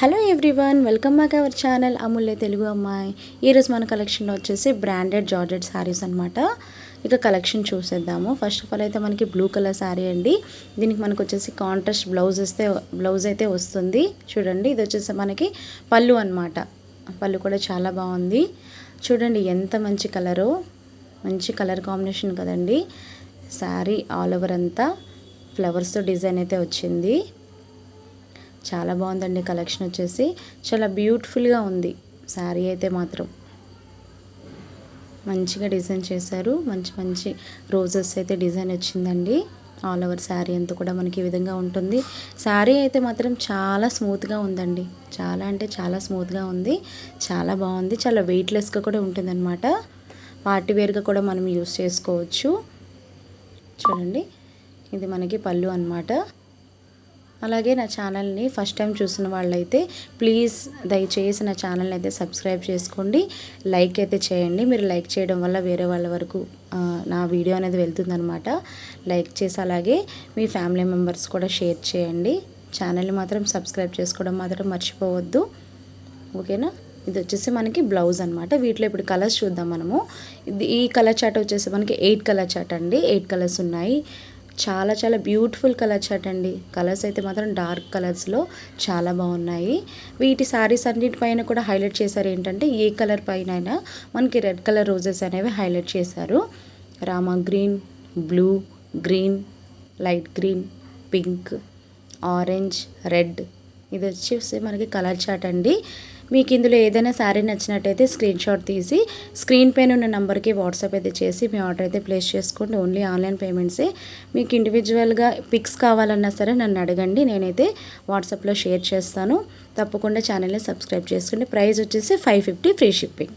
Hello everyone welcome back our channel Amulya Telugu అమ్మాయి ఈరోజు మన కలెక్షన్లో వచ్చేసి బ్రాండెడ్ జార్జెట్ శారీస్ అనమాట ఇక కలెక్షన్ చూసేద్దాము. ఫస్ట్ ఆఫ్ ఆల్ అయితే మనకి బ్లూ కలర్ శారీ అండి. దీనికి మనకు వచ్చేసి కాంట్రాస్ట్ బ్లౌజ్ వస్తే బ్లౌజ్ అయితే వస్తుంది. చూడండి ఇది వచ్చేసి మనకి పళ్ళు అనమాట పళ్ళు కూడా చాలా బాగుంది. చూడండి ఎంత మంచి కలరు మంచి కలర్ కాంబినేషన్ కదండి. శారీ ఆల్ ఓవర్ అంతా. ఫ్లవర్స్తో డిజైన్ అయితే వచ్చింది. చాలా బాగుందండి కలెక్షన్ వచ్చేసి. చాలా బ్యూటిఫుల్గా ఉంది. శారీ అయితే మాత్రం. మంచిగా డిజైన్ చేశారు. మంచి మంచి రోజెస్ అయితే డిజైన్ వచ్చిందండి. ఆల్ ఓవర్ శారీ అంతా కూడా మనకి ఈ విధంగా ఉంటుంది. శారీ అయితే మాత్రం చాలా స్మూత్గా ఉందండి. చాలా అంటే చాలా స్మూత్గా ఉంది. చాలా బాగుంది. చాలా వెయిట్లెస్గా కూడా ఉంటుందన్నమాట. పార్టీ వేర్గా కూడా మనం యూస్ చేసుకోవచ్చు. చూడండి. ఇది మనకి పళ్ళు అనమాట అలాగే నా ఛానల్ని ఫస్ట్ టైం చూసిన వాళ్ళైతే ప్లీజ్ దయచేసి నా ఛానల్ని అయితే సబ్స్క్రైబ్ చేసుకోండి. లైక్ అయితే చేయండి. మీరు లైక్ చేయడం వల్ల వేరే వాళ్ళ వరకు నా వీడియో అనేది వెళ్తుందనమాట లైక్ చేసి అలాగే మీ ఫ్యామిలీ మెంబర్స్ కూడా షేర్ చేయండి. ఛానల్ని మాత్రం సబ్స్క్రైబ్ చేసుకోవడం మాత్రం మర్చిపోవద్దు. ఓకేనా? ఇది వచ్చేసి మనకి బ్లౌజ్ అనమాట వీటిలో ఇప్పుడు కలర్స్ చూద్దాం మనము. ఇది ఈ కలర్ చాట్ వచ్చేసి మనకి ఎయిట్ కలర్ చాట్ అండి. ఎయిట్ కలర్స్ ఉన్నాయి. చాలా చాలా బ్యూటిఫుల్ కలర్ అటండి అండి. కలర్స్ అయితే మాత్రం డార్క్ కలర్స్లో చాలా బాగున్నాయి. వీటి శారీస్ అన్నిటిపైన కూడా హైలైట్ చేశారు ఏంటంటే ఏ కలర్ పైన అయినా మనకి రెడ్ కలర్ రోజెస్ అనేవి హైలైట్ చేశారు. Rama green blue green light green pink orange red ఇది వచ్చేసి మనకి కలర్ చాట్ అండి. మీకు ఇందులో ఏదైనా శారీ నచ్చినట్టయితే స్క్రీన్ షాట్ తీసి స్క్రీన్ పైన ఉన్న నెంబర్కి వాట్సాప్ అయితే చేసి మీ ఆర్డర్ అయితే ప్లేస్ చేసుకోండి. ఓన్లీ ఆన్లైన్ పేమెంట్సే. మీకు ఇండివిజువల్గా పిక్స్ కావాలన్నా సరే నన్ను అడగండి. నేనైతే వాట్సాప్లో షేర్ చేస్తాను. తప్పకుండా ఛానల్ని సబ్స్క్రైబ్ చేసుకోండి. ప్రైస్ వచ్చేసి ఫైవ్ ఫిఫ్టీ ఫ్రీ షిప్పింగ్.